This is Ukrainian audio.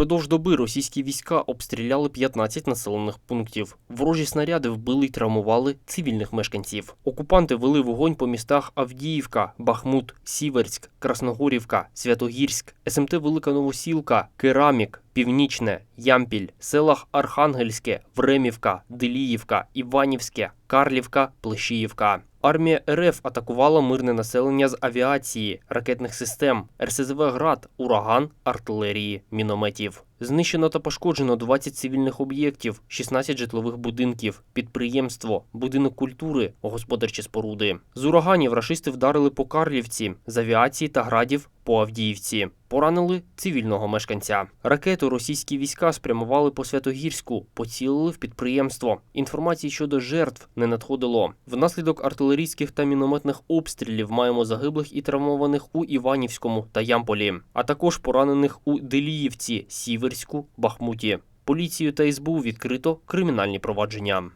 Упродовж доби російські війська обстріляли 15 населених пунктів. Ворожі снаряди вбили й травмували цивільних мешканців. Окупанти вели вогонь по містах Авдіївка, Бахмут, Сіверськ, Красногорівка, Святогірськ, СМТ Велика Новосілка, Керамік, Північне, Ямпіль, селах Архангельське, Времівка, Деліївка, Іванівське, Карлівка, Плещіївка. Армія РФ атакувала мирне населення з авіації, ракетних систем, РСЗВ «Град», ураган, артилерії, мінометів. Знищено та пошкоджено 20 цивільних об'єктів, 16 житлових будинків, підприємство, будинок культури, господарчі споруди. З ураганів рашисти вдарили по Карлівці, з авіації та градів по Авдіївці. Поранили цивільного мешканця. Ракету російські війська спрямували по Святогірську, поцілили в підприємство. Інформації щодо жертв не надходило. Внаслідок артилерійських та мінометних обстрілів маємо загиблих і травмованих у Іванівському та Ямполі, а також поранених у Деліївці, Сіверську, Бахмуті. Поліцію та СБУ відкрито кримінальні провадження.